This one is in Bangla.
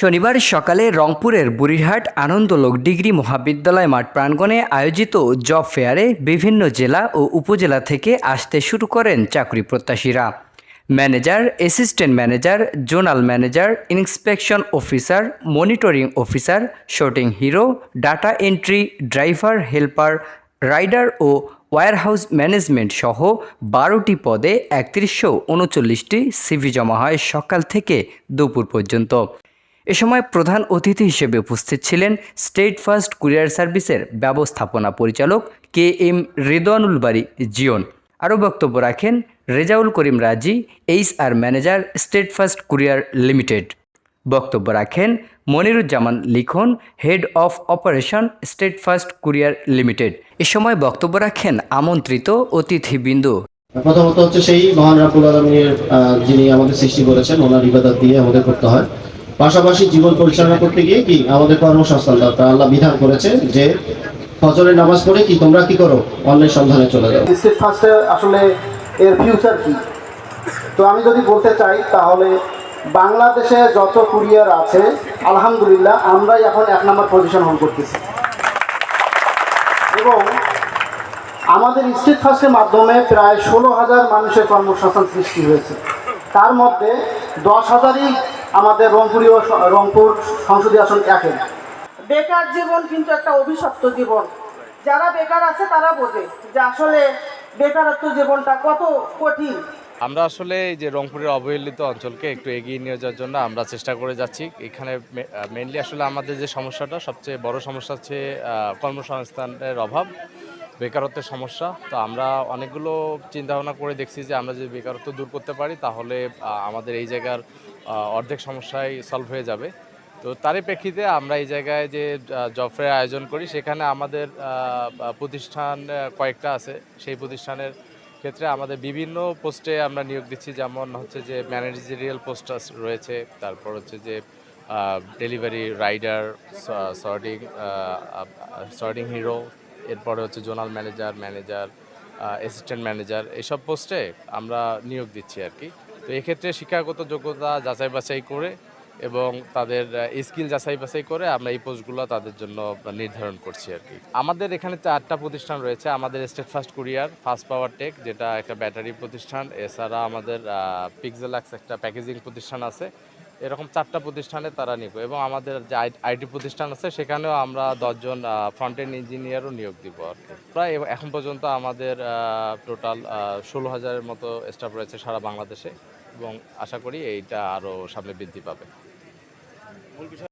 শনিবার সকালে রংপুরের বুড়িরহাট আনন্দলোক ডিগ্রি মহাবিদ্যালয় মাঠ প্রাঙ্গণে আয়োজিত জব ফেয়ারে বিভিন্ন জেলা ও উপজেলা থেকে আসতে শুরু করেন চাকরি প্রত্যাশীরা। Manager, assistant manager, zonal manager, inspection officer, monitoring officer sorting hero, data entry, driver, helper, rider ও ওয়্যারহাউস ম্যানেজমেন্ট সহ বারোটি পদে একত্রিশশো উনচল্লিশটি সিভি জমা হয় সকাল থেকে দুপুর পর্যন্ত। এ সময় প্রধান অতিথি হিসেবে উপস্থিত ছিলেন স্টেট ফার্স্ট কুরিয়ার সার্ভিসের ব্যবস্থাপনা পরিচালক কে এম রেদওয়ানুল বাড়ি জিওন আরও বক্তব্য রাখেন Rezaul Karim Razi, H R manager State First courier limited. বক্তব্য রাখেন Moniruzzaman Likhon, head of operation State First courier limited. এ সময় বক্তব্য রাখেন আমন্ত্রিত অতিথিবৃন্দ। প্রথমত হচ্ছে সেই মহান রাবুল আলমীর যিনি আমাদের সৃষ্টি করেছেন, ওনার ইবাদত দিয়ে আমাদের করতে হয়। পাশাপাশি জীবন পরিচালনা করতে গিয়ে কি আমাদের কর্মসংস্থান দরকার আল্লাহ বিধান করেছে যে ফজরের নামাজ পড়ে কি তোমরা কি করো? অন্যের সন্ধানে চলে যাও। ফার্স্টে আসলে এর ফিউচার কি? তো আমি যদি বলতে চাই, তাহলে বাংলাদেশে যত কুরিয়ার আছে, আলহামদুলিল্লাহ আমরাই এখন এক নম্বর পজিশন হোল্ড করতেছি। এবং আমাদের স্ট্রিট ফার্স্টের মাধ্যমে প্রায় ষোলো হাজার মানুষের কর্মসংস্থান সৃষ্টি হয়েছে। তার মধ্যে দশ হাজারই আমাদের রংপুরীয় রংপুর সংসদীয় আসন একে। বেকার জীবন কিন্তু একটা অভিশপ্ত জীবন। যারা বেকার আছে তারা বোঝে যে আসলে বেকারত্ব জীবনটা কত কঠিন। আমরা আসলে এই যে রংপুরের অবহেলিত অঞ্চলকে একটু এগিয়ে নিয়ে যাওয়ার জন্য আমরা চেষ্টা করে যাচ্ছি। এখানে মেনলি আসলে আমাদের যে সমস্যাটা সবচেয়ে বড় সমস্যা হচ্ছে কর্মসংস্থানের অভাব। বেকারত্বের সমস্যা। তো আমরা অনেকগুলো চিন্তা ভাবনা করে দেখছি যে আমরা যদি বেকারত্ব দূর করতে পারি, তাহলে আমাদের এই জায়গার অর্ধেক সমস্যাই সলভ হয়ে যাবে। তো তারই প্রেক্ষিতে আমরা এই জায়গায় যে জব ফেয়ার আয়োজন করি, সেখানে আমাদের প্রতিষ্ঠান কয়েকটা আছে। সেই প্রতিষ্ঠানের ক্ষেত্রে আমাদের বিভিন্ন পোস্টে আমরা নিয়োগ দিচ্ছি। যেমন হচ্ছে যে ম্যানেজারিয়াল পোস্ট রয়েছে, তারপর হচ্ছে যে delivery rider sorting sorting hero এরপরে হচ্ছে zonal manager manager assistant manager এসব পোস্টে আমরা নিয়োগ দিচ্ছি আর কি। তো এক্ষেত্রে শিক্ষাগত যোগ্যতা যাচাই বাছাই করে এবং তাদের স্কিল যাচাই বাছাই করে আমরা এই পোস্টগুলো তাদের জন্য নির্ধারণ করছি আর কি। আমাদের এখানে চারটা প্রতিষ্ঠান রয়েছে, আমাদের State First courier First Power Tech যেটা একটা ব্যাটারি প্রতিষ্ঠান, এছাড়া আমাদের পিকজেলাক্স একটা প্যাকেজিং প্রতিষ্ঠান আছে। এরকম চারটা প্রতিষ্ঠানে তারা নিব এবং আমাদের যে আইটি প্রতিষ্ঠান আছে, সেখানেও আমরা দশজন ফ্রন্ট এন্ড ইঞ্জিনিয়ারও নিয়োগ দিব আর কি। প্রায় এখন পর্যন্ত আমাদের টোটাল ষোলো হাজারের মতো স্টাফ রয়েছে সারা বাংলাদেশে এবং আশা করি এইটা আরও সামনে বৃদ্ধি পাবে।